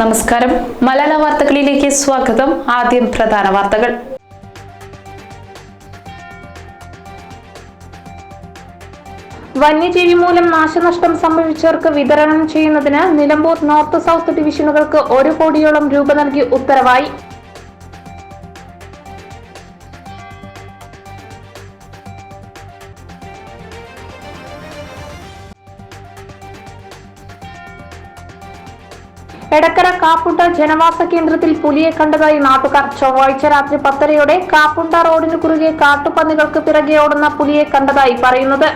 നമസ്കാരം. മലയാള വാർത്തകളിലേക്ക് സ്വാഗതം. ആദ്യം പ്രധാന വാർത്തകൾ. വന്യജീവി മൂലം നാശനഷ്ടം സംഭവിച്ചവർക്ക് വിതരണം ചെയ്യുന്നതിന് നിലമ്പൂർ നോർത്ത് സൗത്ത് ഡിവിഷനുകൾക്ക് ഒരു കോടിയോളം രൂപ നൽകി ഉത്തരവായി. എടക്കര കാപ്പുണ്ട ജനവാസ കേന്ദ്രത്തിൽ പുലിയെ കണ്ടതായി നാട്ടുകാർ. ചൊവ്വാഴ്ച രാത്രി പത്തരയോടെ കാപ്പുണ്ട റോഡിനു കുറുകെ കാട്ടുപന്നികൾക്ക് പിറകെ ഓടുന്ന പുലിയെ കണ്ടതായി പറയുന്നത്.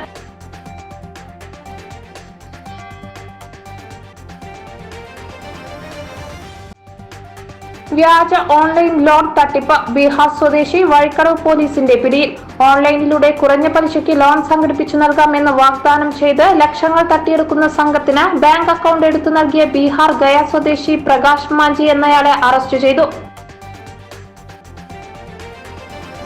വ്യാജ ഓൺലൈൻ ലോൺ തട്ടിപ്പ് ബീഹാർ സ്വദേശി വഴിക്കടവ് പോലീസിന്റെ പിടിയിൽ. ഓൺലൈനിലൂടെ കുറഞ്ഞ പലിശയ്ക്ക് ലോൺ സംഘടിപ്പിച്ചു നൽകാമെന്ന് വാഗ്ദാനം ചെയ്ത് ലക്ഷങ്ങൾ തട്ടിയെടുക്കുന്ന സംഘത്തിന് ബാങ്ക് അക്കൗണ്ട് എടുത്തു നൽകിയ ബീഹാർ ഗയ സ്വദേശി പ്രകാശ് മാഞ്ചി എന്നയാളെ അറസ്റ്റ് ചെയ്തു.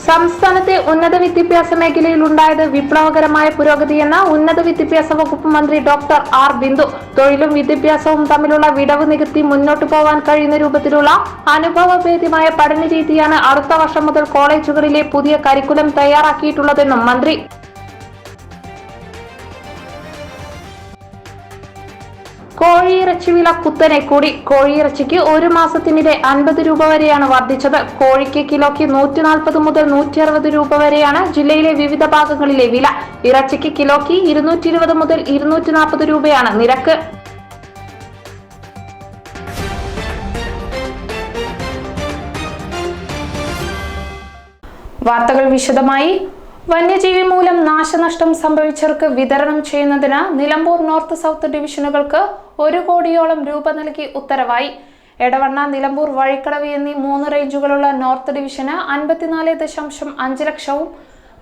സംസ്ഥാനത്തെ ഉന്നത വിദ്യാഭ്യാസ മേഖലയിൽ ഉണ്ടായത് വിപ്ലവകരമായ പുരോഗതിയെന്ന് ഉന്നത വിദ്യാഭ്യാസ വകുപ്പ് മന്ത്രി ഡോക്ടർ ആർ ബിന്ദു. തൊഴിലും വിദ്യാഭ്യാസവും തമ്മിലുള്ള വിടവ് നികത്തി മുന്നോട്ടു പോകാൻ കഴിയുന്ന രൂപത്തിലുള്ള അനുഭവഭേദ്യമായ പഠന രീതിയാണ് അടുത്ത വർഷം മുതൽ കോളേജുകളിലെ പുതിയ കരിക്കുലം തയ്യാറാക്കിയിട്ടുള്ളതെന്നും മന്ത്രി. കോഴിയിറച്ചി വില കുത്തനെ കൂടി. കോഴിയിറച്ചിക്ക് ഒരു മാസത്തിനിടെ അൻപത് രൂപ വരെയാണ് വർദ്ധിച്ചത്. കോഴിക്ക് കിലോയ്ക്ക് നൂറ്റി നാൽപ്പത് മുതൽ നൂറ്റി അറുപത് രൂപ വരെയാണ് ജില്ലയിലെ വിവിധ ഭാഗങ്ങളിലെ വില. ഇറച്ചിക്ക് കിലോയ്ക്ക് ഇരുന്നൂറ്റി ഇരുപത് മുതൽ ഇരുന്നൂറ്റി നാൽപ്പത് രൂപയാണ് നിരക്ക്. വാർത്തകൾ വിശദമായി. വന്യജീവി മൂലം നാശനഷ്ടം സംഭവിച്ചവർക്ക് വിതരണം ചെയ്യുന്നതിന് നിലമ്പൂർ നോർത്ത് സൗത്ത് ഡിവിഷനുകൾക്ക് ഒരു കോടിയോളം രൂപ നൽകി ഉത്തരവായി. എടവണ്ണ നിലമ്പൂർ വഴിക്കടവ് എന്നീ മൂന്ന് റേഞ്ചുകളുള്ള നോർത്ത് ഡിവിഷന് അൻപത്തിനാല് ദശാംശം അഞ്ച് ലക്ഷവും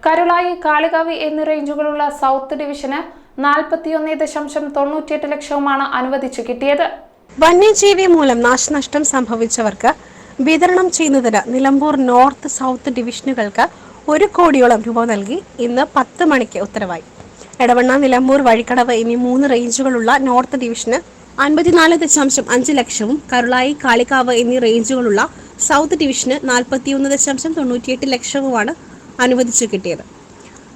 കരുളായി കാളികാവ് എന്നീ റേഞ്ചുകളുള്ള സൗത്ത് ഡിവിഷന് നാൽപ്പത്തിയൊന്ന് ദശാംശം തൊണ്ണൂറ്റിയെട്ട് ലക്ഷവുമാണ് അനുവദിച്ചു കിട്ടിയത്. വന്യജീവി മൂലം നാശനഷ്ടം സംഭവിച്ചവർക്ക് വിതരണം ചെയ്യുന്നതിന് നിലമ്പൂർ നോർത്ത് സൗത്ത് ഡിവിഷനുകൾക്ക് ഒരു കോടിയോളം രൂപ നൽകി ഇന്ന് പത്ത് മണിക്ക് ഉത്തരവായി. എടവണ്ണ നിലമ്പൂർ വഴിക്കടവ് എന്നീ മൂന്ന് റേഞ്ചുകളുള്ള നോർത്ത് ഡിവിഷന് അൻപത്തിനാല് ദശാംശം അഞ്ച് ലക്ഷവും കരുളായി കാളിക്കാവ് എന്നീ റേഞ്ചുകളുള്ള സൗത്ത് ഡിവിഷന് നാൽപ്പത്തിയൊന്ന് ദശാംശം തൊണ്ണൂറ്റിയെട്ട് ലക്ഷവുമാണ് അനുവദിച്ചു കിട്ടിയത്.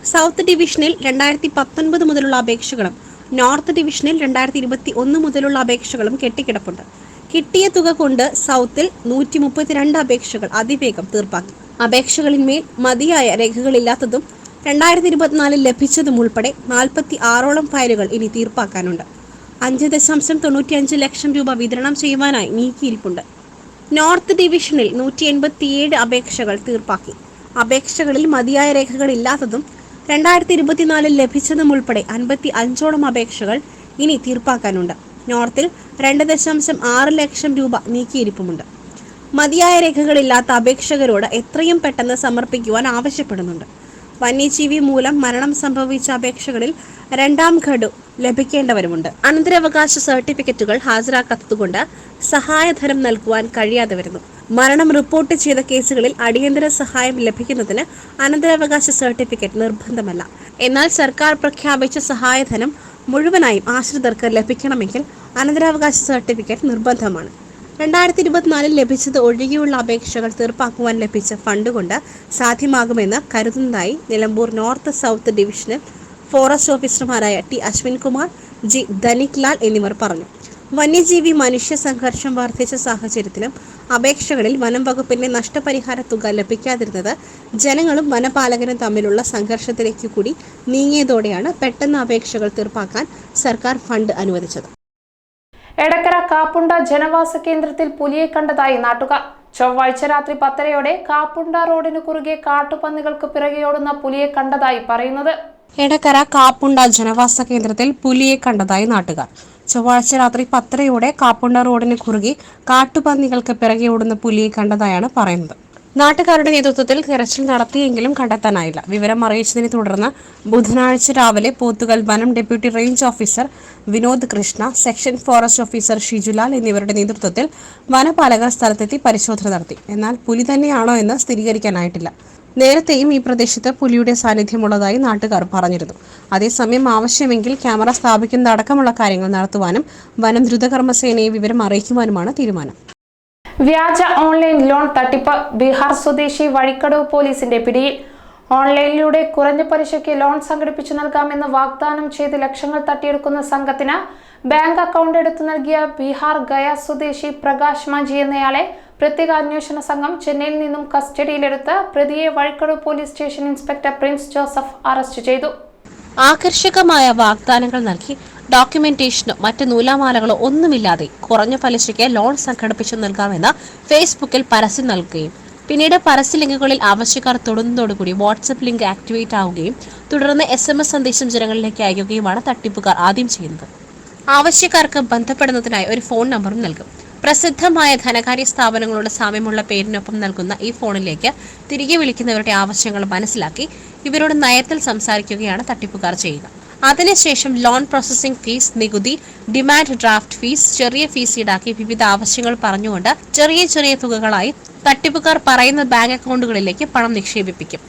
സൗത്ത് ഡിവിഷനിൽ രണ്ടായിരത്തി പത്തൊൻപത് മുതലുള്ള അപേക്ഷകളും നോർത്ത് ഡിവിഷനിൽ രണ്ടായിരത്തി ഇരുപത്തി ഒന്ന് മുതലുള്ള അപേക്ഷകളും കെട്ടിക്കിടപ്പുണ്ട്. കിട്ടിയ തുക കൊണ്ട് സൗത്തിൽ നൂറ്റി മുപ്പത്തിരണ്ട് അപേക്ഷകൾ അതിവേഗം തീർപ്പാക്കി. അപേക്ഷകളിന്മേൽ മതിയായ രേഖകളില്ലാത്തതും രണ്ടായിരത്തി ഇരുപത്തിനാലിൽ ലഭിച്ചതും ഉൾപ്പെടെ നാൽപ്പത്തി ആറോളം ഫയലുകൾ ഇനി തീർപ്പാക്കാനുണ്ട്. അഞ്ച് ദശാംശം തൊണ്ണൂറ്റിയഞ്ച് ലക്ഷം രൂപ വിതരണം ചെയ്യുവാനായി നീക്കിയിരിപ്പുണ്ട്. നോർത്ത് ഡിവിഷനിൽ നൂറ്റി എൺപത്തിയേഴ് അപേക്ഷകൾ തീർപ്പാക്കി. അപേക്ഷകളിൽ മതിയായ രേഖകളില്ലാത്തതും രണ്ടായിരത്തി ഇരുപത്തിനാലിൽ ലഭിച്ചതും ഉൾപ്പെടെ അൻപത്തി അഞ്ചോളം അപേക്ഷകൾ ഇനി തീർപ്പാക്കാനുണ്ട്. നോർത്തിൽ രണ്ട് ദശാംശം ആറ് ലക്ഷം രൂപ നീക്കിയിരിപ്പുമുണ്ട്. മതിയായ രേഖകളില്ലാത്ത അപേക്ഷകരോട് എത്രയും പെട്ടെന്ന് സമർപ്പിക്കുവാൻ ആവശ്യപ്പെടുന്നുണ്ട്. വന്യജീവി മൂലം മരണം സംഭവിച്ച അപേക്ഷകളിൽ രണ്ടാം ഘഡു ലഭിക്കേണ്ടവരുമുണ്ട്. അനന്തരാവകാശ സർട്ടിഫിക്കറ്റുകൾ ഹാജരാക്കാത്തതുകൊണ്ട് സഹായധനം നൽകുവാൻ കഴിയാതെ വരുന്നു മരണം റിപ്പോർട്ട് ചെയ്ത കേസുകളിൽ അടിയന്തര സഹായം ലഭിക്കുന്നതിന് അനന്തരാവകാശ സർട്ടിഫിക്കറ്റ് നിർബന്ധമല്ല. എന്നാൽ സർക്കാർ പ്രഖ്യാപിച്ച സഹായധനം മുഴുവനായും ആശ്രിതർക്ക് ലഭിക്കണമെങ്കിൽ അനന്തരാവകാശ സർട്ടിഫിക്കറ്റ് നിർബന്ധമാണ്. രണ്ടായിരത്തി ഇരുപത്തിനാലിൽ ലഭിച്ചത് ഒഴികെയുള്ള അപേക്ഷകൾ തീർപ്പാക്കുവാൻ ലഭിച്ച ഫണ്ട് കൊണ്ട് സാധ്യമാകുമെന്ന് കരുതുന്നതായി നിലമ്പൂർ നോർത്ത് സൗത്ത് ഡിവിഷനിൽ ഫോറസ്റ്റ് ഓഫീസർമാരായ ടി അശ്വിൻകുമാർ ജി ധനിക് ലാൽ എന്നിവർ പറഞ്ഞു. വന്യജീവി മനുഷ്യ സംഘർഷം വർദ്ധിച്ച സാഹചര്യത്തിലും അപേക്ഷകളിൽ വനം വകുപ്പിന്റെ നഷ്ടപരിഹാര തുക ലഭിക്കാതിരുന്നത് ജനങ്ങളും വനപാലകരും തമ്മിലുള്ള സംഘർഷത്തിലേക്ക് കൂടി നീങ്ങിയതോടെയാണ് പെട്ടെന്ന് അപേക്ഷകൾ തീർപ്പാക്കാൻ സർക്കാർ ഫണ്ട് അനുവദിച്ചത്. എടക്കര കാപ്പുണ്ട ജനവാസ കേന്ദ്രത്തിൽ പുലിയെ കണ്ടതായി നാട്ടുകാർ. ചൊവ്വാഴ്ച രാത്രി പത്തരയോടെ കാപ്പുണ്ട റോഡിന് കുറുകെ കാട്ടുപന്നികൾക്ക് പിറകെയോടുന്ന പുലിയെ കണ്ടതായി പറയുന്നത്. എടക്കര കാപ്പുണ്ട ജനവാസ കേന്ദ്രത്തിൽ പുലിയെ കണ്ടതായി നാട്ടുകാർ. ചൊവ്വാഴ്ച രാത്രി പത്തരയോടെ കാപ്പുണ്ട റോഡിന് കുറുകെ കാട്ടുപന്നികൾക്ക് പിറകെ ഓടുന്ന പുലിയെ കണ്ടതായാണ് പറയുന്നത്. നാട്ടുകാരുടെ നേതൃത്വത്തിൽ തിരച്ചിൽ നടത്തിയെങ്കിലും കണ്ടെത്താനായില്ല. വിവരം അറിയിച്ചതിനെ തുടർന്ന് ബുധനാഴ്ച രാവിലെ പോത്തുകൽ വനം deputy range officer Vinod Krishna section forest officer Shijulal എന്നിവരുടെ നേതൃത്വത്തിൽ വനപാലകർ സ്ഥലത്തെത്തി പരിശോധന നടത്തി. എന്നാൽ പുലി തന്നെയാണോ എന്ന് സ്ഥിരീകരിക്കാനായിട്ടില്ല. നേരത്തെയും ഈ പ്രദേശത്ത് പുലിയുടെ സാന്നിധ്യമുള്ളതായി നാട്ടുകാർ പറഞ്ഞിരുന്നു. അതേസമയം ആവശ്യമെങ്കിൽ ക്യാമറ സ്ഥാപിക്കുന്നതടക്കമുള്ള കാര്യങ്ങൾ നടത്തുവാനും വനം ദ്രുതകർമ്മസേനയെ വിവരം അറിയിക്കുവാനുമാണ് തീരുമാനം. വ്യാജ ഓൺലൈൻ ലോൺ തട്ടിപ്പ്. ബീഹാർ സ്വദേശി വഴിക്കടവ് പോലീസിന്റെ പിടിയിൽ. ഓൺലൈനിലൂടെ കുറഞ്ഞ പലിശയ്ക്ക് ലോൺ സംഘടിപ്പിച്ചു നൽകാമെന്ന് വാഗ്ദാനം ചെയ്ത് ലക്ഷങ്ങൾ തട്ടിയെടുക്കുന്ന സംഘത്തിന് ബാങ്ക് അക്കൗണ്ട് എടുത്തു നൽകിയ ബീഹാർ ഗയ സ്വദേശി പ്രകാശ് മാഞ്ചി എന്നയാളെ പ്രത്യേക അന്വേഷണ സംഘം ചെന്നൈയിൽ നിന്നും കസ്റ്റഡിയിലെടുത്ത് പ്രതിയെ Vazhikkadavu police station inspector Prince Joseph arrest ചെയ്തു. ആകർഷകമായ വാഗ്ദാനങ്ങൾ നൽകി. ഡോക്യുമെന്റേഷനോ മറ്റ് നൂലാമാലകളോ ഒന്നുമില്ലാതെ കുറഞ്ഞ പലിശയ്ക്ക് ലോൺ സംഘടിപ്പിച്ചു നൽകാമെന്ന് ഫേസ്ബുക്കിൽ പരസ്യം നൽകുകയും പിന്നീട് പരസ്യ ലിങ്കുകളിൽ ആവശ്യക്കാർ തൊടുന്നതോടുകൂടി വാട്സപ്പ് ലിങ്ക് ആക്ടിവേറ്റ് ആവുകയും തുടർന്ന് എസ് എം എസ് സന്ദേശം ജനങ്ങളിലേക്ക് അയക്കുകയുമാണ് തട്ടിപ്പുകാർ ആദ്യം ചെയ്യുന്നത്. ആവശ്യക്കാർക്ക് ബന്ധപ്പെടുന്നതിനായി ഒരു ഫോൺ നമ്പറും നൽകും. പ്രസിദ്ധമായ ധനകാര്യ സ്ഥാപനങ്ങളുടെ സാമ്യമുള്ള പേരിനൊപ്പം നൽകുന്ന ഈ ഫോണിലേക്ക് തിരികെ വിളിക്കുന്നവരുടെ ആവശ്യങ്ങൾ മനസ്സിലാക്കി ഇവരോട് നയത്തിൽ സംസാരിക്കുകയാണ് തട്ടിപ്പുകാർ ചെയ്യുക. അതിനുശേഷം ലോൺ പ്രോസസ്സിംഗ് ഫീസ് നികുതി ഡിമാൻഡ് ഡ്രാഫ്റ്റ് ഫീസ് ചെറിയ ഫീസ് ഈടാക്കി വിവിധ ആവശ്യങ്ങൾ പറഞ്ഞുകൊണ്ട് ചെറിയ ചെറിയ തുകകളായി തട്ടിപ്പുകാർ പറയുന്ന ബാങ്ക് അക്കൗണ്ടുകളിലേക്ക് പണം നിക്ഷേപിപ്പിക്കും.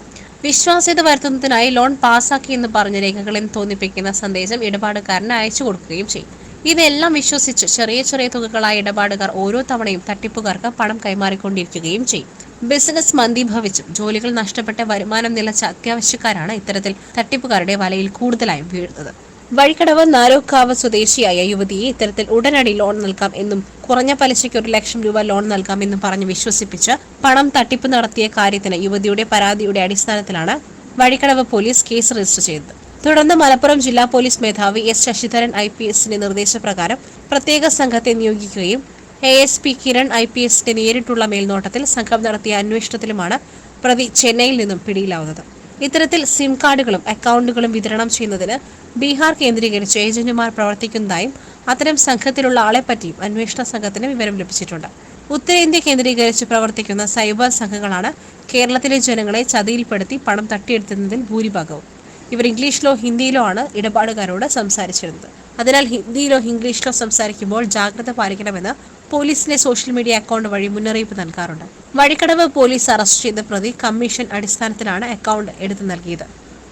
വിശ്വാസ്യത വരുത്തുന്നതിനായി ലോൺ പാസാക്കി എന്ന് പറഞ്ഞ രേഖകളിൽ തോന്നിപ്പിക്കുന്ന സന്ദേശം ഇടപാടുകാരന് അയച്ചു കൊടുക്കുകയും ചെയ്യും. ഇതെല്ലാം വിശ്വസിച്ച് ചെറിയ ചെറിയ തുകകളായ ഇടപാടുകാർ ഓരോ തവണയും തട്ടിപ്പുകാർക്ക് പണം കൈമാറിക്കൊണ്ടിരിക്കുകയും ചെയ്യും. ബിസിനസ് മന്ദീഭവിച്ചും ജോലികൾ നഷ്ടപ്പെട്ട വരുമാനം നിലച്ച അത്യാവശ്യക്കാരാണ് ഇത്തരത്തിൽ തട്ടിപ്പുകാരുടെ വലയിൽ കൂടുതലായും വീഴുന്നത്. വഴിക്കടവ് നാരോക്കാവ് സ്വദേശിയായ യുവതിയെ ഇത്തരത്തിൽ ഉടനടി ലോൺ നൽകാം എന്നും കുറഞ്ഞ പലിശയ്ക്ക് ഒരു ലക്ഷം രൂപ ലോൺ നൽകാം എന്നും പറഞ്ഞ് വിശ്വസിപ്പിച്ച് പണം തട്ടിപ്പ് നടത്തിയ കാര്യത്തിന് യുവതിയുടെ പരാതിയുടെ അടിസ്ഥാനത്തിലാണ് വഴിക്കടവ് പോലീസ് കേസ് രജിസ്റ്റർ ചെയ്തത്. തുടർന്ന് മലപ്പുറം ജില്ലാ പോലീസ് മേധാവി എസ് ശശിധരൻ ഐ പി എസിന്റെ നിർദ്ദേശപ്രകാരം പ്രത്യേക സംഘത്തെ നിയോഗിക്കുകയും A S P Kiran I P എസിന്റെ നേരിട്ടുള്ള മേൽനോട്ടത്തിൽ സംഘം നടത്തിയ അന്വേഷണത്തിലുമാണ് പ്രതി ചെന്നൈയിൽ നിന്നും പിടിയിലാവുന്നത്. ഇത്തരത്തിൽ സിം കാർഡുകളും അക്കൗണ്ടുകളും വിതരണം ചെയ്യുന്നതിന് ബീഹാർ കേന്ദ്രീകരിച്ച് ഏജന്റുമാർ പ്രവർത്തിക്കുന്നതായും അത്തരം സംഘത്തിലുള്ള ആളെപ്പറ്റിയും അന്വേഷണ സംഘത്തിന് വിവരം ലഭിച്ചിട്ടുണ്ട്. ഉത്തരേന്ത്യ കേന്ദ്രീകരിച്ച് പ്രവർത്തിക്കുന്ന സൈബർ സംഘങ്ങളാണ് കേരളത്തിലെ ജനങ്ങളെ ചതിയിൽപ്പെടുത്തി പണം തട്ടിയെടുത്തുന്നതിൽ ഭൂരിഭാഗവും. ഇവർ ഇംഗ്ലീഷിലോ ഹിന്ദിയിലോ ആണ് ഇടപാടുകാരോട് സംസാരിച്ചിരുന്നത്. അതിനാൽ ഹിന്ദിയിലോ ഇംഗ്ലീഷിലോ സംസാരിക്കുമ്പോൾ ജാഗ്രത പാലിക്കണമെന്ന് പോലീസിന്റെ സോഷ്യൽ മീഡിയ അക്കൗണ്ട് വഴി മുന്നറിയിപ്പ് നൽകാറുണ്ട്. വഴിക്കടവ് പോലീസ് അറസ്റ്റ് ചെയ്ത പ്രതി കമ്മീഷൻ അടിസ്ഥാനത്തിലാണ് അക്കൗണ്ട് എടുത്തു നൽകിയത്.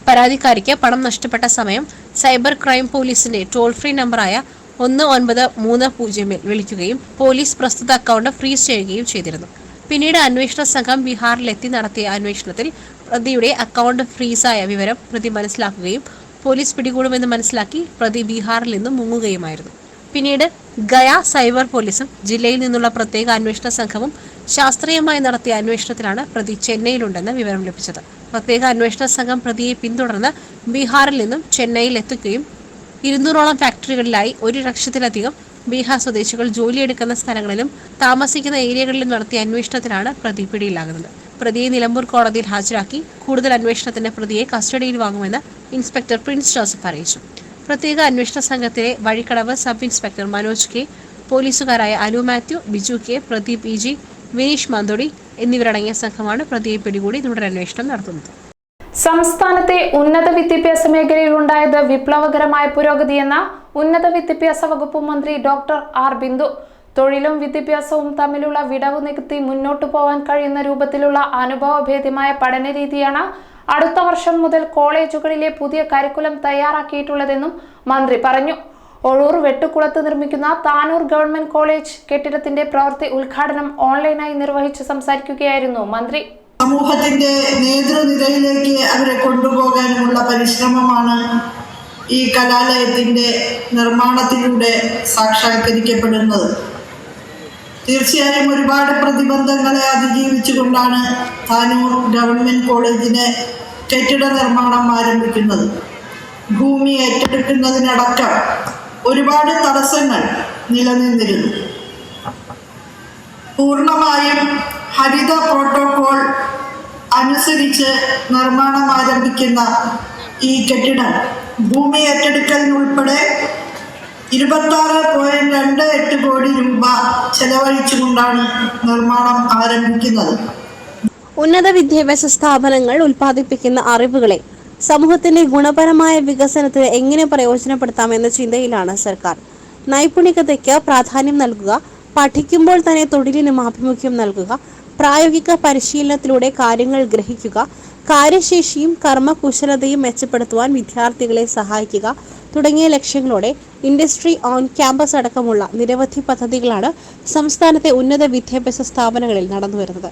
പരാതിക്കാരിക്ക് പണം നഷ്ടപ്പെട്ട സമയം സൈബർ ക്രൈം പോലീസിന്റെ ടോൾ ഫ്രീ നമ്പറായ ഒന്ന് ഒൻപത് മൂന്ന് പൂജ്യമിൽ വിളിക്കുകയും പോലീസ് പ്രസ്തുത അക്കൗണ്ട് ഫ്രീസ് ചെയ്യുകയും ചെയ്തിരുന്നു. പിന്നീട് അന്വേഷണ സംഘം ബീഹാറിലെത്തി നടത്തിയ അന്വേഷണത്തിൽ പ്രതിയുടെ അക്കൗണ്ട് ഫ്രീസായ വിവരം പ്രതി മനസ്സിലാക്കുകയും പോലീസ് പിടികൂടുമെന്ന് മനസ്സിലാക്കി പ്രതി ബീഹാറിൽ നിന്നും മുങ്ങുകയുമായിരുന്നു. പിന്നീട് ഗയ സൈബർ പോലീസും ജില്ലയിൽ നിന്നുള്ള പ്രത്യേക അന്വേഷണ സംഘവും ശാസ്ത്രീയമായി നടത്തിയ അന്വേഷണത്തിലാണ് പ്രതി ചെന്നൈയിലുണ്ടെന്ന് വിവരം ലഭിച്ചത്. പ്രത്യേക അന്വേഷണ സംഘം പ്രതിയെ പിന്തുടർന്ന് ബീഹാറിൽ നിന്നും ചെന്നൈയിൽ എത്തുകയും ഇരുന്നൂറോളം ഫാക്ടറികളിലായി ഒരു ലക്ഷത്തിലധികം ബീഹാർ സ്വദേശികൾ ജോലിയെടുക്കുന്ന സ്ഥലങ്ങളിലും താമസിക്കുന്ന ഏരിയകളിലും നടത്തിയ അന്വേഷണത്തിലാണ് പ്രതി പിടിയിലാകുന്നത്. പ്രതിയെ നിലമ്പൂർ കോടതിയിൽ ഹാജരാക്കി കൂടുതൽ അന്വേഷണത്തിന് പ്രതിയെ കസ്റ്റഡിയിൽ വാങ്ങുമെന്ന് ഇൻസ്പെക്ടർ പ്രിൻസ് ജോസഫ് അറിയിച്ചു. പ്രത്യേക അന്വേഷണ സംഘത്തിലെ Vazhikkadavu sub inspector Manoj K പോലീസുകാരായ Anu Mathew Biju K Pradeep E G Vineesh Mandodi എന്നിവരടങ്ങിയ സംഘമാണ് പ്രതിയെ പിടികൂടി തുടരന്വേഷണം നടത്തുന്നത്. സംസ്ഥാനത്തെ ഉന്നത വിദ്യാഭ്യാസ മേഖലയിൽ ഉണ്ടായത് വിപ്ലവകരമായ പുരോഗതിയെന്ന ഉന്നത വിദ്യാഭ്യാസ വകുപ്പ് മന്ത്രി ഡോക്ടർ ആർ ബിന്ദു. തൊഴിലും വിദ്യാഭ്യാസവും തമ്മിലുള്ള വിടവ് നികത്തി മുന്നോട്ടു പോകാൻ കഴിയുന്ന രൂപത്തിലുള്ള അനുഭവഭേദ്യമായ പഠന രീതിയാണ് അടുത്ത വർഷം മുതൽ കോളേജുകളിലെ പുതിയ കരിക്കുലം തയ്യാറാക്കിയിട്ടുള്ളതെന്നും മന്ത്രി പറഞ്ഞു. ഒഴൂർ വെട്ടുകുളത്ത് നിർമ്മിക്കുന്ന താനൂർ ഗവൺമെന്റ് കോളേജ് കെട്ടിടത്തിന്റെ പ്രവൃത്തി ഉദ്ഘാടനം ഓൺലൈനായി നിർവഹിച്ച് സംസാരിക്കുകയായിരുന്നു മന്ത്രി. സമൂഹത്തിന്റെ നേതൃനിരയിലേക്ക് അവരെ കൊണ്ടുപോകാനുമുള്ള പരിശ്രമമാണ് ഈ കലാലയത്തിന്റെ നിർമ്മാണത്തിലൂടെ സാക്ഷാത്കരിക്കപ്പെടുന്നത്. തീർച്ചയായും ഒരുപാട് പ്രതിബന്ധങ്ങളെ അതിജീവിച്ചുകൊണ്ടാണ് താനൂർ ഗവൺമെന്റ് കോളേജിലെ കെട്ടിട നിർമ്മാണം ആരംഭിക്കുന്നത്. ഭൂമി ഏറ്റെടുക്കുന്നതിനടക്കം ഒരുപാട് തടസ്സങ്ങൾ നിലനിന്നിരുന്നു. പൂർണമായും ഹരിത പ്രോട്ടോകോൾ അനുസരിച്ച് നിർമ്മാണം ആരംഭിക്കുന്ന ഈ കെട്ടിടം ഭൂമി ഏറ്റെടുക്കലിനുൾപ്പെടെ ഇരുപത്താറ് പോയിന്റ് രണ്ട് എട്ട് കോടി രൂപ ചെലവഴിച്ചുകൊണ്ടാണ് നിർമ്മാണം ആരംഭിക്കുന്നത്. ഉന്നത വിദ്യാഭ്യാസ സ്ഥാപനങ്ങൾ ഉൽപ്പാദിപ്പിക്കുന്ന അറിവുകളെ സമൂഹത്തിന്റെ ഗുണപരമായ വികസനത്തിന് എങ്ങനെ പ്രയോജനപ്പെടുത്താമെന്ന ചിന്തയിലാണ് സർക്കാർ. നൈപുണികതയ്ക്ക് പ്രാധാന്യം നൽകുക പഠിക്കുമ്പോൾ തന്നെ തൊഴിലിനും ആഭിമുഖ്യം നൽകുക പ്രായോഗിക പരിശീലനത്തിലൂടെ കാര്യങ്ങൾ ഗ്രഹിക്കുക കാര്യശേഷിയും കർമ്മകുശലതയും മെച്ചപ്പെടുത്തുവാൻ വിദ്യാർത്ഥികളെ സഹായിക്കുക തുടങ്ങിയ ലക്ഷ്യങ്ങളോടെ ഇൻഡസ്ട്രി ഓൺ ക്യാമ്പസ് അടക്കമുള്ള നിരവധി പദ്ധതികളാണ് സംസ്ഥാനത്തെ ഉന്നത വിദ്യാഭ്യാസ സ്ഥാപനങ്ങളിൽ നടന്നുവരുന്നത്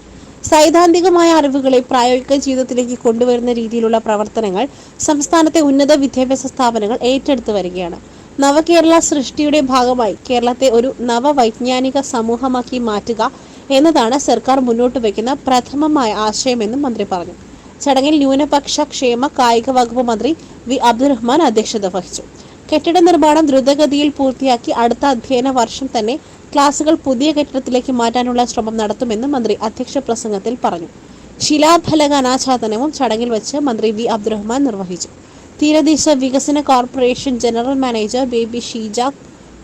സൈദ്ധാന്തികമായ അറിവുകളെ പ്രായോഗിക ജീവിതത്തിലേക്ക് കൊണ്ടുവരുന്ന രീതിയിലുള്ള പ്രവർത്തനങ്ങൾ സംസ്ഥാനത്തെ ഉന്നത വിദ്യാഭ്യാസ സ്ഥാപനങ്ങൾ ഏറ്റെടുത്തു വരികയാണ്. നവകേരള സൃഷ്ടിയുടെ ഭാഗമായി കേരളത്തെ ഒരു നവവൈജ്ഞാനിക സമൂഹമാക്കി മാറ്റുക എന്നതാണ് സർക്കാർ മുന്നോട്ട് വയ്ക്കുന്ന പ്രഥമമായ ആശയമെന്നും മന്ത്രി പറഞ്ഞു. ചടങ്ങിൽ ന്യൂനപക്ഷ ക്ഷേമ കായിക വകുപ്പ് മന്ത്രി വി അബ്ദുറഹ്മാൻ അധ്യക്ഷത വഹിച്ചു. കെട്ടിട നിർമ്മാണം ദ്രുതഗതിയിൽ പൂർത്തിയാക്കി അടുത്ത അധ്യയന വർഷം തന്നെ ക്ലാസുകൾ പുതിയ കെട്ടിടത്തിലേക്ക് മാറ്റാനുള്ള ശ്രമം നടത്തുമെന്ന് മന്ത്രി അധ്യക്ഷ പ്രസംഗത്തിൽ പറഞ്ഞു. ശിലാഫലക അനാച്ഛാദനവും ചടങ്ങിൽ വെച്ച് മന്ത്രി വി അബ്ദുറഹ്മാൻ നിർവഹിച്ചു. തീരദേശ വികസന corporation general manager Baby Sheeja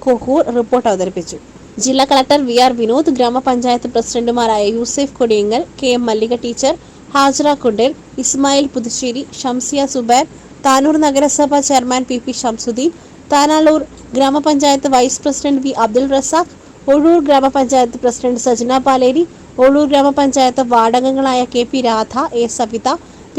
Kohoor report അവതരിപ്പിച്ചു. ജില്ലാ കളക്ടർ വി ആർ വിനോദ് ഗ്രാമപഞ്ചായത്ത് പ്രസിഡന്റുമാരായ Yusuf Kodiyangal K M Mallika teacher Hajara Kundel Ismail Puthussery Shamsiya Zubair Tanur നഗരസഭ chairman P P Shamsuddin Thanalur ഗ്രാമപഞ്ചായത്ത് vice president V Abdul Razak Ozhur ഗ്രാമപഞ്ചായത്ത് president Sajana Paleri Ozhur ഗ്രാമപഞ്ചായത്ത് വാർഡംഗങ്ങളായ K P Radha A Savitha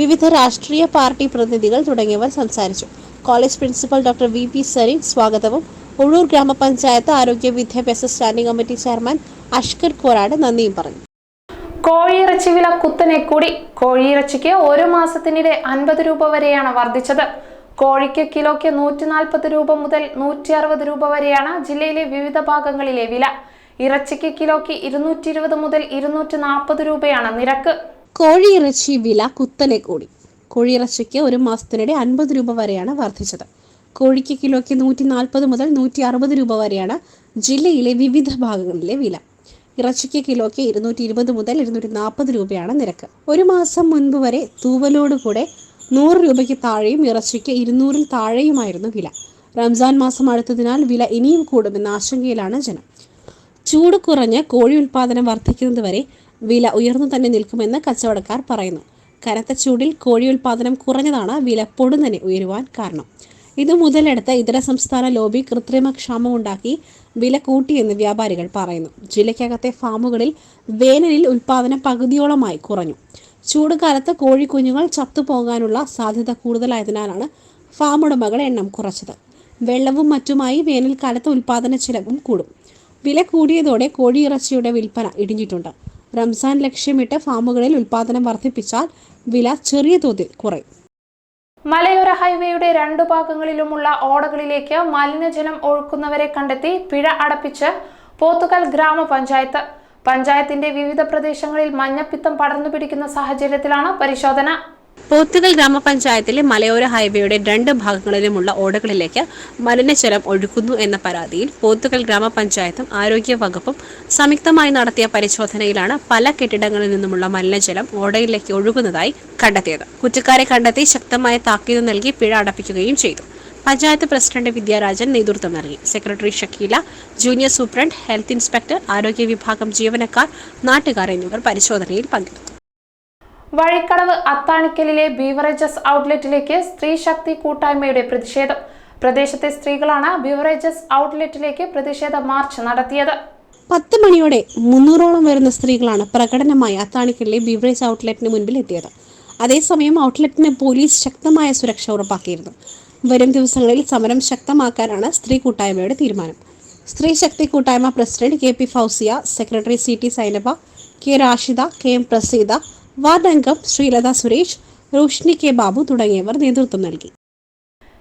വിവിധ രാഷ്ട്രീയ party പ്രതിനിധികൾ തുടങ്ങിയവർ സംസാരിച്ചു. College principal doctor V P Sareen സ്വാഗതവും. ഒഴൂർ ഗ്രാമപഞ്ചായത്ത് ആരോഗ്യ വിദ്യാഭ്യാസ standing committee chairman Ashkar Korad നന്ദിയും പറഞ്ഞു. കോഴിയിറച്ചി വില കുത്തനെ കൂടി. കോഴിയിറച്ചിക്ക് ഒരു മാസത്തിനിടെ അൻപത് രൂപ വരെയാണ് വർദ്ധിച്ചത്. കോഴിക്ക് കിലോയ്ക്ക് നൂറ്റി നാൽപ്പത് രൂപ മുതൽ നൂറ്റി അറുപത് രൂപ വരെയാണ് ജില്ലയിലെ വിവിധ ഭാഗങ്ങളിലെ വില. ഇറച്ചിക്ക് കിലോയ്ക്ക് ഇരുന്നൂറ്റി ഇരുപത് മുതൽ ഇരുന്നൂറ്റി നാൽപ്പത് രൂപയാണ് നിരക്ക്. കോഴിയിറച്ചി വില കുത്തനെ കൂടി. കോഴിയിറച്ചിക്ക് ഒരു മാസത്തിനിടെ അൻപത് രൂപ വരെയാണ് വർദ്ധിച്ചത്. കോഴിക്ക് കിലോയ്ക്ക് നൂറ്റി നാൽപ്പത് മുതൽ നൂറ്റി അറുപത് രൂപ വരെയാണ് ജില്ലയിലെ വിവിധ ഭാഗങ്ങളിലെ വില. ഇറച്ചിക്ക് കിലോയ്ക്ക് ഇരുന്നൂറ്റി ഇരുപത് മുതൽ ഇരുന്നൂറ്റി നാൽപ്പത് രൂപയാണ് നിരക്ക്. ഒരു മാസം മുൻപ് വരെ തൂവലോട് കൂടെ നൂറ് രൂപയ്ക്ക് താഴെയും ഇറച്ചിക്ക് ഇരുന്നൂറിൽ താഴെയുമായിരുന്നു വില. റംസാൻ മാസം അടുത്തതിനാൽ വില ഇനിയും കൂടുമെന്ന ആശങ്കയിലാണ് ജനം. ചൂട് കുറഞ്ഞ് കോഴി ഉൽപ്പാദനം വർദ്ധിക്കുന്നതുവരെ വില ഉയർന്നു തന്നെ നിൽക്കുമെന്ന് കച്ചവടക്കാർ പറയുന്നു. കനത്ത ചൂടിൽ കോഴി ഉൽപ്പാദനം കുറഞ്ഞതാണ് വില പൊടുന്നനെ ഉയരുവാൻ കാരണം. ഇത് മുതലെടുത്ത് ഇതര സംസ്ഥാന ലോബി കൃത്രിമ ക്ഷാമമുണ്ടാക്കി വില കൂട്ടിയെന്ന് വ്യാപാരികൾ പറയുന്നു. ജില്ലയ്ക്കകത്തെ ഫാമുകളിൽ വേനലിൽ ഉൽപാദനം പകുതിയോളമായി കുറഞ്ഞു. ചൂട് കാലത്ത് കോഴിക്കുഞ്ഞുങ്ങൾ ചത്തുപോകാനുള്ള സാധ്യത കൂടുതലായതിനാലാണ് ഫാം ഉടമകൾ എണ്ണം കുറച്ചത്. വെള്ളവും മറ്റുമായി വേനൽക്കാലത്ത് ഉൽപാദന ചിലവും കൂടും. വില കൂടിയതോടെ കോഴിയിറച്ചിയുടെ വിൽപ്പന ഇടിഞ്ഞിട്ടുണ്ട്. റംസാൻ ലക്ഷ്യമിട്ട് ഫാമുകളിൽ ഉൽപാദനം വർദ്ധിപ്പിച്ചാൽ വില ചെറിയ തോതിൽ കുറയും. മലയോര ഹൈവേയുടെ രണ്ടു ഭാഗങ്ങളിലുമുള്ള ഓടകളിലേക്ക് മലിനജലം ഒഴുക്കുന്നവരെ കണ്ടെത്തി പിഴ അടപ്പിച്ച് പോത്തുകൽ ഗ്രാമപഞ്ചായത്ത്. പഞ്ചായത്തിന്റെ വിവിധ പ്രദേശങ്ങളിൽ മഞ്ഞപ്പിത്തം പടർന്നു പിടിക്കുന്ന സാഹചര്യത്തിലാണ് പരിശോധന. പോത്തുകൽ ഗ്രാമപഞ്ചായത്തിലെ മലയോര ഹൈവേയുടെ രണ്ട് ഭാഗങ്ങളിലുമുള്ള ഓടകളിലേക്ക് മലിനജലം ഒഴുക്കുന്നു എന്ന പരാതിയിൽ പോത്തുകൽ ഗ്രാമപഞ്ചായത്തും ആരോഗ്യ വകുപ്പും സംയുക്തമായി നടത്തിയ പരിശോധനയിലാണ് പല കെട്ടിടങ്ങളിൽ നിന്നുമുള്ള മലിനജലം ഓടയിലേക്ക് ഒഴുകുന്നതായി കണ്ടെത്തിയത്. കുറ്റക്കാരെ കണ്ടെത്തി ശക്തമായ താക്കീത് നൽകി പിഴ അടപ്പിക്കുകയും ചെയ്തു. പഞ്ചായത്ത് പ്രസിഡന്റ് വിദ്യാരാജൻ നേതൃത്വം നൽകി. Secretary Shakeela junior superintendent health inspector ആരോഗ്യ വിഭാഗം ജീവനക്കാർ നാട്ടുകാർ എന്നിവർ പരിശോധനയിൽ പങ്കെടുത്തു. വഴിക്കടവ് അത്താണിക്കലിലെ ബീവറേജസ് ഔട്ട്ലെറ്റിലേക്ക് സ്ത്രീ ശക്തി കൂട്ടായ്മയുടെ പ്രതിഷേധം. പ്രദേശത്തെ സ്ത്രീകളാണ് ബീവറേജസ് ഔട്ട്ലെറ്റിലേക്ക് പ്രതിഷേധ മാർച്ച് നടത്തിയത്. പത്ത് മണിയോടെ മുന്നൂറോളം വരുന്ന സ്ത്രീകളാണ് പ്രകടനമായി അത്താണിക്കലിലെ ബീവറേജ് ഔട്ട്ലെറ്റിന് മുൻപിൽ എത്തിയത്. അതേസമയം ഔട്ട്ലെറ്റിന് പോലീസ് ശക്തമായ സുരക്ഷ ഉറപ്പാക്കിയിരുന്നു. വരും ദിവസങ്ങളിൽ സമരം ശക്തമാക്കാനാണ് സ്ത്രീ കൂട്ടായ്മയുടെ തീരുമാനം. സ്ത്രീ ശക്തി കൂട്ടായ്മ president K P Fousiya secretary C T Zainaba K Rashida K M Praseeda ward അംഗം ശ്രീലത സുരേഷ് റോഷ്നി കെ ബാബു തുടങ്ങിയവർ നേതൃത്വം നൽകി.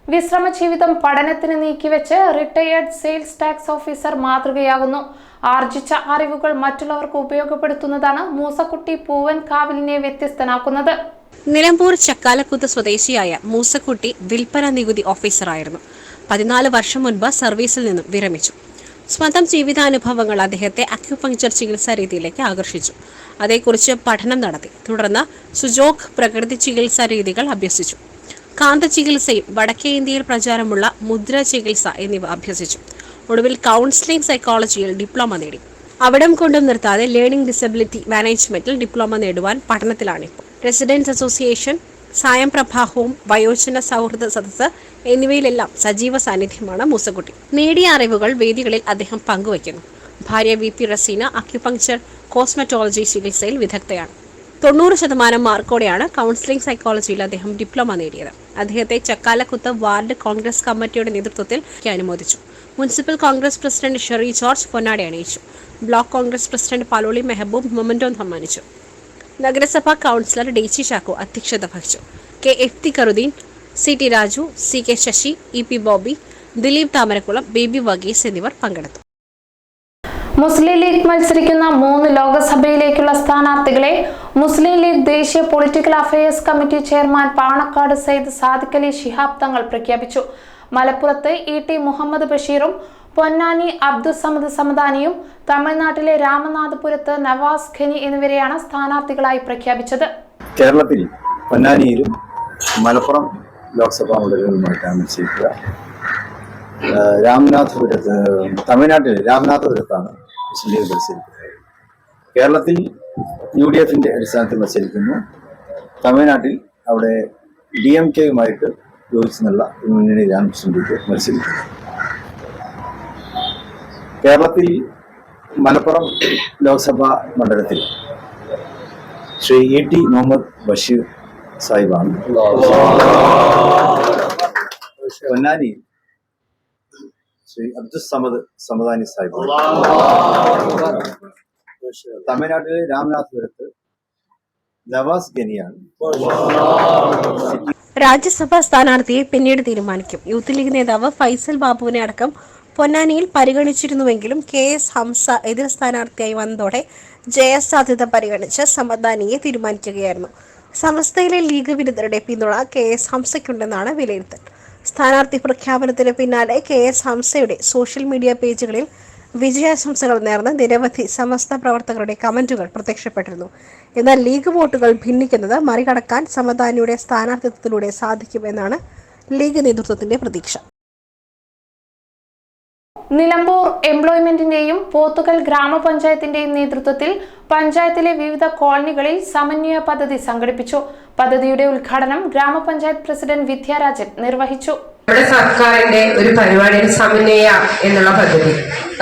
വിശ്രമ ജീവിതം പഠനത്തിന് നീക്കിവെച്ച് റിട്ടയേർഡ് സെയിൽസ് ടാക്സ് ഓഫീസർ മാതൃകയാകുന്നു. ആർജിച്ച അറിവുകൾ മറ്റുള്ളവർക്ക് ഉപയോഗപ്പെടുത്തുന്നതാണ് മൂസക്കുട്ടി പൂവൻ കാവിലിനെ വ്യത്യസ്തനാക്കുന്നത്. നിലമ്പൂർ ചക്കാലക്കുത്ത് സ്വദേശിയായ മൂസക്കുട്ടി വിൽപ്പന നികുതി ഓഫീസറായിരുന്നു പതിനാല് വർഷം മുൻപ് സർവീസിൽ നിന്നും വിരമിച്ചു. സ്വന്തം ജീവിതാനുഭവങ്ങൾ അദ്ദേഹത്തെ അക്യുപങ്ചർ ചികിത്സാ രീതിയിലേക്ക് ആകർഷിച്ചു. അതേക്കുറിച്ച് പഠനം നടത്തി. തുടർന്ന് സുജോഗ് പ്രകൃതി ചികിത്സാ രീതികൾ അഭ്യസിച്ചു. കാന്ത ചികിത്സയും വടക്കേ ഇന്ത്യയിൽ പ്രചാരമുള്ള മുദ്ര ചികിത്സ എന്നിവ അഭ്യസിച്ചു. ഒടുവിൽ കൗൺസിലിംഗ് സൈക്കോളജിയിൽ ഡിപ്ലോമ നേടി. അവിടം കൊണ്ടും നിർത്താതെ ലേണിംഗ് ഡിസബിലിറ്റി മാനേജ്മെന്റിൽ ഡിപ്ലോമ നേടുവാൻ പഠനത്തിലാണിപ്പോൾ. റെസിഡൻസ് അസോസിയേഷൻ സായം പ്രഭാഹവും വയോജന സൗഹൃദ സദസ്സ് എന്നിവയിലെല്ലാം സജീവ സാന്നിധ്യമാണ് മൂസക്കുട്ടി. നേടിയ അറിവുകൾ വേദികളിൽ അദ്ദേഹം പങ്കുവയ്ക്കുന്നു. ഭാര്യ V P Raseena acupuncture cosmetology ചികിത്സയിൽ വിദഗ്ധയാണ്. തൊണ്ണൂറ് ശതമാനം മാർക്കോടെയാണ് കൗൺസിലിംഗ് സൈക്കോളജിയിൽ അദ്ദേഹം ഡിപ്ലോമ നേടിയത്. അദ്ദേഹത്തെ ചക്കാലക്കുത്ത് വാർഡ് കോൺഗ്രസ് കമ്മിറ്റിയുടെ നേതൃത്വത്തിൽ അനുമോദിച്ചു. Municipal Congress president Sherry George പൊന്നാടി അണിയിച്ചു. Block Congress president Paloli Mehboob memento സമ്മാനിച്ചു. നഗരസഭാ കൗൺസിലർ ഡെയ്സി ചാക്കോ അധ്യക്ഷത വഹിച്ചു. കെ എഫ് തി കറുദ്ദീൻ C T Raju C K Sasi E P Bobby Dileep Thamarakulam Baby Varghese എന്നിവർ പങ്കെടുത്തു. മുസ്ലിം ലീഗ് മത്സരിക്കുന്ന മൂന്ന് ലോക്സഭയിലേക്കുള്ള സ്ഥാനാർത്ഥികളെ മുസ്ലിം ലീഗ് ദേശീയ political affairs committee chairman Panakkad Sayyid Sadiqali Shihab Thangal പ്രഖ്യാപിച്ചു. മലപ്പുറത്ത് ഇ ടി മുഹമ്മദ് ബഷീറും പൊന്നാനി അബ്ദുസമദ് സമദാനിയും തമിഴ്നാട്ടിലെ രാമനാഥപുരത്ത് നവാസ് ഖനി എന്നിവരെയാണ് സ്ഥാനാർത്ഥികളായി പ്രഖ്യാപിച്ചത്. കേരളത്തിൽ പൊന്നാനിയിലും മലപ്പുറം ലോക്സഭാ മണ്ഡലങ്ങളുമായിട്ടാണ് ഏഹ് രാമനാഥപുരത്ത് തമിഴ്നാട്ടിൽ രാമനാഥപുരത്താണ് മത്സരിക്കുന്നത്. കേരളത്തിൽ യു ഡി എഫിന്റെ അടിസ്ഥാനത്തിൽ മത്സരിക്കുന്നു. തമിഴ്നാട്ടിൽ അവിടെ ഡി എം കെയുമായിട്ട് യോജിച്ചെന്നുള്ള മുന്നണിയിലാണ് മുസ്ലിം ലീഗ് മത്സരിക്കുന്നത്. കേരളത്തിൽ മലപ്പുറം ലോക്സഭാ മണ്ഡലത്തിൽ ശ്രീ ഇ ടി മുഹമ്മദ് ബഷീർ സാഹിബാണ്. പൊന്നാനി ശ്രീ അബ്ദുൽ സമദ് സമദാനി സാഹിബ് തമിഴ്നാട്ടിലെ രാമനാഥപുരത്ത് നവാസ് ഗനിയാണ്. രാജ്യസഭാ സ്ഥാനാർത്ഥിയെ പിന്നീട് തീരുമാനിക്കും. യൂത്ത് ലീഗ് നേതാവ് ഫൈസൽ ബാബുവിനെ അടക്കം പൊന്നാനിയിൽ പരിഗണിച്ചിരുന്നുവെങ്കിലും കെ എസ് ഹംസ എതിർ സ്ഥാനാർത്ഥിയായി വന്നതോടെ ജയസാധ്യത പരിഗണിച്ച് സമദാനിയെ തീരുമാനിക്കുകയായിരുന്നു. സമസ്തയിലെ ലീഗ് വിരുദ്ധരുടെ പിന്തുണ കെ എസ് ഹംസയ്ക്കുണ്ടെന്നാണ് വിലയിരുത്തൽ. സ്ഥാനാർത്ഥി പ്രഖ്യാപനത്തിന് പിന്നാലെ കെ എസ് ഹംസയുടെ സോഷ്യൽ മീഡിയ പേജുകളിൽ വിജയാശംസകൾ നേർന്ന് നിരവധി സമസ്ത പ്രവർത്തകരുടെ കമന്റുകൾ പ്രത്യക്ഷപ്പെട്ടിരുന്നു. എന്നാൽ ലീഗ് വോട്ടുകൾ ഭിന്നിക്കുന്നത് മറികടക്കാൻ സമദാനിയുടെ സ്ഥാനാർത്ഥിത്വത്തിലൂടെ സാധിക്കുമെന്നാണ് ലീഗ് നേതൃത്വത്തിന്റെ പ്രതീക്ഷ. നിലമ്പൂർ എംപ്ലോയ്മെന്റിന്റെയും പോത്തുകൽ ഗ്രാമപഞ്ചായത്തിന്റെയും നേതൃത്വത്തിൽ പഞ്ചായത്തിലെ വിവിധ കോളനികളിൽ സമന്വയ പദ്ധതി സംഘടിപ്പിച്ചു. പദ്ധതിയുടെ ഉദ്ഘാടനം ഗ്രാമപഞ്ചായത്ത് പ്രസിഡന്റ് വിദ്യാരാജൻ നിർവഹിച്ചു. നമ്മുടെ സർക്കാരിന്റെ ഒരു പരിപാടിയിൽ സമന്വയ എന്നുള്ള പദ്ധതി.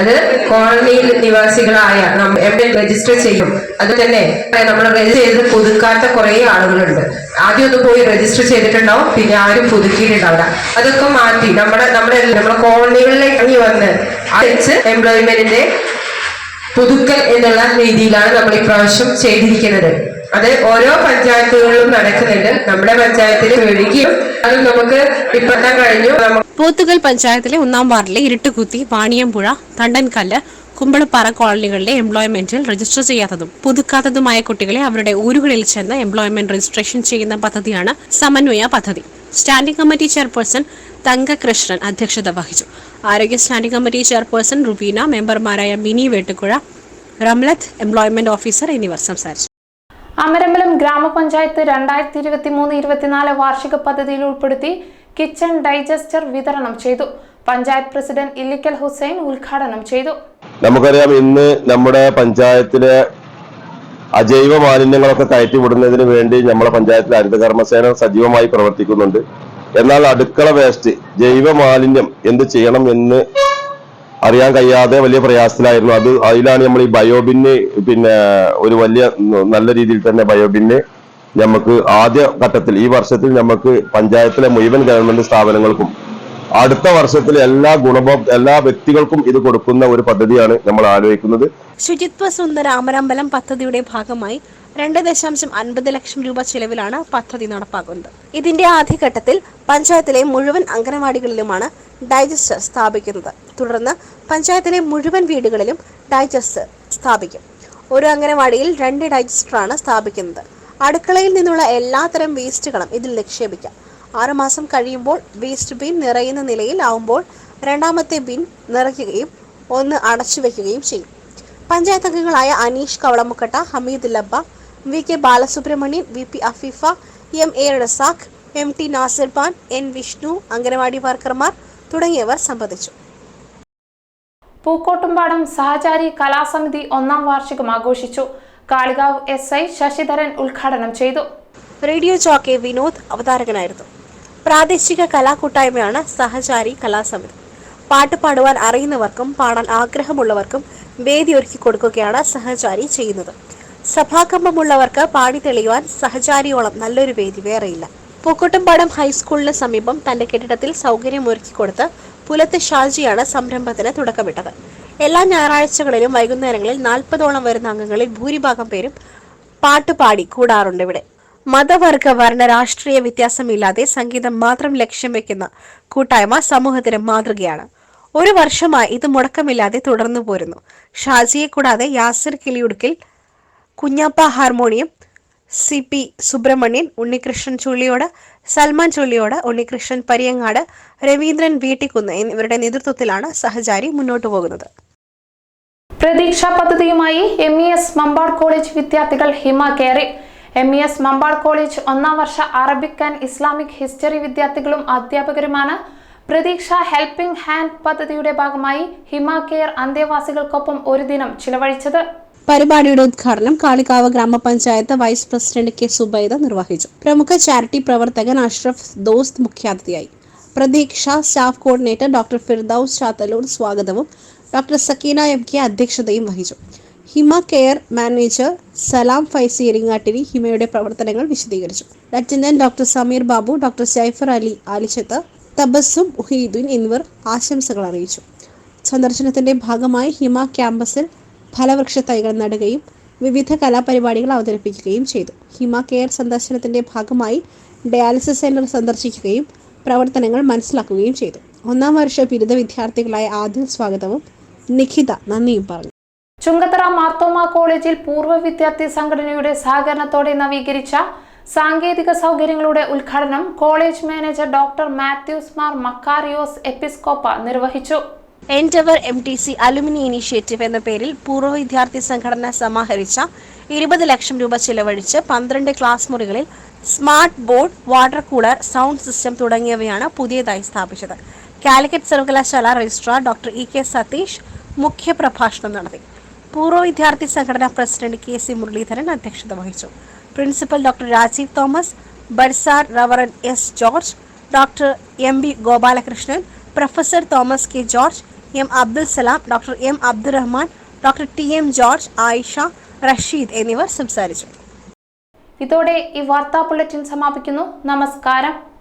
അത് കോളനിയിൽ നിവാസികളായ എം എവിടെ രജിസ്റ്റർ ചെയ്യും. അത് തന്നെ നമ്മൾ രജിസ്റ്റർ ചെയ്ത് പുതുക്കാത്ത കുറെ ആളുകളുണ്ട്. ആദ്യം ഒന്ന് പോയി രജിസ്റ്റർ ചെയ്തിട്ടുണ്ടാവും പിന്നെ ആരും പുതുക്കിയിട്ടുണ്ടാവില്ല. അതൊക്കെ മാറ്റി നമ്മുടെ നമ്മുടെ നമ്മുടെ കോളനികളിലേക്ക് ഇറങ്ങി വന്ന് അയച്ച് എംപ്ലോയ്മെന്റിന്റെ പുതുക്കൽ എന്നുള്ള രീതിയിലാണ് നമ്മൾ ഇപ്രാവശ്യം ചെയ്തിരിക്കുന്നത്. അത് ഓരോ പഞ്ചായത്തുകളിലും നടക്കുന്നുണ്ട്. നമ്മുടെ പഞ്ചായത്തിൽ ഒഴുകിയും അത് നമുക്ക് ഇപ്പത്താൻ കഴിഞ്ഞു. പോത്തുകൽ പഞ്ചായത്തിലെ ഒന്നാം വാർഡിലെ ഇരുട്ടുകുത്തി വാണിയമ്പുഴ തണ്ടൻകല്ല് കുമ്പളപ്പാറ കോളനികളിലെ എംപ്ലോയ്മെന്റിൽ രജിസ്റ്റർ ചെയ്യാത്തതും പുതുക്കാത്തതുമായ കുട്ടികളെ അവരുടെ ഊരുകളിൽ ചെന്ന് എംപ്ലോയ്മെന്റ് രജിസ്ട്രേഷൻ ചെയ്യുന്ന പദ്ധതിയാണ് സമന്വയ പദ്ധതി. സ്റ്റാൻഡിംഗ് കമ്മിറ്റി ചെയർപേഴ്സൺ തങ്കകൃഷ്ണൻ അധ്യക്ഷത വഹിച്ചു. ആരോഗ്യ സ്റ്റാൻഡിംഗ് കമ്മിറ്റി ചെയർപേഴ്സൺ റുബീന മെമ്പർമാരായ മിനി വേട്ടുകുഴ റംലത്ത് എംപ്ലോയ്മെന്റ് ഓഫീസർ എന്നിവർ സംസാരിച്ചു. അമരമ്പലം ഗ്രാമപഞ്ചായത്ത് രണ്ടായിരത്തി ഇരുപത്തി മൂന്ന് ഇരുപത്തിനാല് വാർഷിക പദ്ധതിയിൽ ഉൾപ്പെടുത്തി കിച്ചൺ ഡൈജസ്റ്റർ വിതരണം ചെയ്തു. പഞ്ചായത്ത് പ്രസിഡന്റ് ഇല്ലിക്കൽ ഹുസൈൻ ഉദ്ഘാടനം ചെയ്തു. നമുക്കറിയാം ഇന്ന് നമ്മുടെ പഞ്ചായത്തിലെ അജൈവ മാലിന്യങ്ങളൊക്കെ കയറ്റിവിടുന്നതിന് വേണ്ടി നമ്മുടെ പഞ്ചായത്തിലെ ഹരിതകർമ്മസേന സജീവമായി പ്രവർത്തിക്കുന്നുണ്ട്. എന്നാൽ അടുക്കള വേസ്റ്റ് ജൈവ മാലിന്യം എന്ത് ചെയ്യണം എന്ന് അറിയാൻ കഴിയാതെ വലിയ പ്രയാസത്തിലായിരുന്നു. അത് അതിലാണ് നമ്മൾ ഈ ബയോബിന് പിന്നെ ഒരു വലിയ നല്ല രീതിയിൽ തന്നെ ബയോബിന് നമുക്ക് ആദ്യ ഘട്ടത്തിൽ ഈ വർഷത്തിൽ നമുക്ക് പഞ്ചായത്തിലെ മുഴുവൻ ഗവൺമെന്റ് സ്ഥാപനങ്ങൾക്കും അടുത്ത വർഷത്തിൽ എല്ലാ ഗുണഭോക് എല്ലാ വ്യക്തികൾക്കും ഇത് കൊടുക്കുന്ന ഒരു പദ്ധതിയാണ് നമ്മൾ ആലോചിക്കുന്നത്. ശുചിത്വ സുന്ദര അമരമ്പലം പദ്ധതിയുടെ ഭാഗമായി രണ്ട് ദശാംശം അൻപത് ലക്ഷം രൂപ ചെലവിലാണ് പദ്ധതി നടപ്പാക്കുന്നത്. ഇതിന്റെ ആദ്യഘട്ടത്തിൽ പഞ്ചായത്തിലെ മുഴുവൻ അംഗനവാടികളിലുമാണ് ഡൈജസ്റ്റർ സ്ഥാപിക്കുന്നത്. തുടർന്ന് പഞ്ചായത്തിലെ മുഴുവൻ വീടുകളിലും ഡൈജസ്റ്റർ സ്ഥാപിക്കും. ഒരു അംഗനവാടിയിൽ രണ്ട് ഡൈജസ്റ്ററാണ് സ്ഥാപിക്കുന്നത്. അടുക്കളയിൽ നിന്നുള്ള എല്ലാത്തരം വേസ്റ്റുകളും ഇതിൽ നിക്ഷേപിക്കാം. ആറുമാസം കഴിയുമ്പോൾ വേസ്റ്റ് ബിൻ നിറയുന്ന നിലയിൽ ആവുമ്പോൾ രണ്ടാമത്തെ ബിൻ നിറയ്ക്കുകയും ഒന്ന് അടച്ചു വയ്ക്കുകയും ചെയ്യും. പഞ്ചായത്ത് അംഗങ്ങളായ Aneesh Kavalamukkatta Hameed Labba V K Balasubramanian V P Afeefa M A Razak M T Nasir Khan N Vishnu anganwadi വർക്കർമാർ തുടങ്ങിയവർ സംബന്ധിച്ചു. പൂക്കോട്ടുംപാടം സഹചാരി കലാസമിതി ഒന്നാം വാർഷികം ആഘോഷിച്ചു. കാളികാവ് എസ് ഐ ശശിധരൻ ഉദ്ഘാടനം ചെയ്തു. റേഡിയോ ജോക്കെ വിനോദ് അവതാരകനായിരുന്നു. പ്രാദേശിക കലാകൂട്ടായ്മയാണ് സഹചാരി കലാസമിതി. പാട്ട് പാടുവാൻ അറിയുന്നവർക്കും പാടാൻ ആഗ്രഹമുള്ളവർക്കും വേദി ഒരുക്കി കൊടുക്കുകയാണ് സഹചാരി ചെയ്യുന്നത്. സഭാകമ്പമുള്ളവർക്ക് പാടി തെളിയുവാൻ സഹചാരിയോളം നല്ലൊരു വേദി വേറെയില്ല. പൂക്കോട്ടുംപാടം ഹൈസ്കൂളിന് സമീപം തന്റെ കെട്ടിടത്തിൽ സൗകര്യം ഒരുക്കിക്കൊടുത്ത് പുലത്ത് ഷാജിയാണ് സംരംഭത്തിന് തുടക്കമിട്ടത്. എല്ലാ ഞായറാഴ്ചകളിലും വൈകുന്നേരങ്ങളിൽ നാൽപ്പതോളം വരുന്ന അംഗങ്ങളിൽ ഭൂരിഭാഗം പേരും പാട്ടുപാടി കൂടാറുണ്ട് ഇവിടെ. മതവർഗ വർണ രാഷ്ട്രീയ വ്യത്യാസമില്ലാതെ സംഗീതം മാത്രം ലക്ഷ്യം വെക്കുന്ന കൂട്ടായ്മ സമൂഹത്തിന് മാതൃകയാണ്. ഒരു വർഷമായി ഇത് മുടക്കമില്ലാതെ തുടർന്നു പോരുന്നു ഷാജിയെ കൂടാതെ Yasir കിളിയുടുക്കിൽ Kunjappa harmonium C P Subramanian Unnikrishnan Chulliyode Salman Chulliyode Unnikrishnan Pariyangad Raveendran Veettikkunnu എന്നിവരുടെ നേതൃത്വത്തിലാണ് സഹചാരി മുന്നോട്ടു പോകുന്നത്. പ്രതീക്ഷാ പദ്ധതിയുമായി M E S Mampad college വിദ്യാർത്ഥികൾ ഹിമ കേറി M E S Mampad college ഒന്നാം വർഷ അറബിക് ആൻഡ് ഇസ്ലാമിക് ഹിസ്റ്ററി വിദ്യാർത്ഥികളും അധ്യാപകരുമാണ്. പ്രതീക്ഷ ഹെൽപ്പിംഗ് ഹാൻഡ് പദ്ധതിയുടെ ഭാഗമായി ഹിമ കെയർ അന്തേവാസികൾക്കൊപ്പം ഒരു ദിനം ചിലവഴിച്ചത്. പരിപാടിയുടെ ഉദ്ഘാടനം കാളികാവ് ഗ്രാമപഞ്ചായത്ത് വൈസ് പ്രസിഡന്റ് കെ സുബൈദ നിർവഹിച്ചു. പ്രമുഖ ചാരിറ്റി പ്രവർത്തകൻ അഷ്റഫ് ദോസ്ത് മുഖ്യാതിഥിയായി. പ്രതീക്ഷ staff coordinator doctor Firdaus Chathallur സ്വാഗതവും ഡോക്ടർ സക്കീന എം കെ അധ്യക്ഷതയും വഹിച്ചു. ഹിമ കെയർ മാനേജർ സലാം ഫൈസി എരിങ്ങാട്ടിരി ഹിമയുടെ പ്രവർത്തനങ്ങൾ വിശദീകരിച്ചു. Lieutenant doctor Sameer Babu doctor Saifer Ali Alichath Tabassum Uheedun എന്നിവർ ആശംസകൾ അറിയിച്ചു. സന്ദർശനത്തിന്റെ ഭാഗമായി ഹിമ ക്യാമ്പസിൽ ഫലവൃക്ഷ തൈകൾ നടുകയും വിവിധ കലാപരിപാടികൾ അവതരിപ്പിക്കുകയും ചെയ്തു. ഹിമ കെയർ സന്ദർശനത്തിന്റെ ഭാഗമായി ഡയാലിസിസ് സെന്റർ സന്ദർശിക്കുകയും പ്രവർത്തനങ്ങൾ മനസ്സിലാക്കുകയും ചെയ്തു. ഒന്നാം വർഷ ബിരുദ വിദ്യാർത്ഥികളായ ആദ്യ സ്വാഗതവും നിഖിത നന്ദിയും പറഞ്ഞു. ചുങ്കത്തറ മാർത്തോമ കോളേജിൽ പൂർവ വിദ്യാർത്ഥി സംഘടനയുടെ സഹകരണത്തോടെ നവീകരിച്ച സാങ്കേതിക സൗകര്യങ്ങളുടെ ഉദ്ഘാടനം college manager doctor Mathews Mar Makarios Episcopa നിർവഹിച്ചു. Endeavour M T C alumni initiative എന്ന പേരിൽ പൂർവ വിദ്യാർത്ഥി സംഘടന സമാഹരിച്ച ഇരുപത് ലക്ഷം രൂപ ചിലവഴിച്ച് പന്ത്രണ്ട് ക്ലാസ് മുറികളിൽ smart board water cooler sound system തുടങ്ങിയവയാണ് പുതിയതായി സ്ഥാപിച്ചത്. കാലിക്കറ്റ് സർവകലാശാല registrar doctor E K Satheesh മുഖ്യപ്രഭാഷണം നടത്തി. പൂർവ വിദ്യാർത്ഥി സംഘടനാ പ്രസിഡന്റ് കെ സി മുരളീധരൻ അധ്യക്ഷത വഹിച്ചു. Principal doctor Rajeev Thomas bursar reverend S George doctor M B Gopalakrishnan professor Thomas K George M Abdul Salam doctor M Abdurahman doctor T M George Ayisha Rasheed എന്നിവർ സംസാരിച്ചു. ഇതോടെ ഈ വാർത്താ bulletin സമാപിക്കുന്നു. നമസ്കാരം.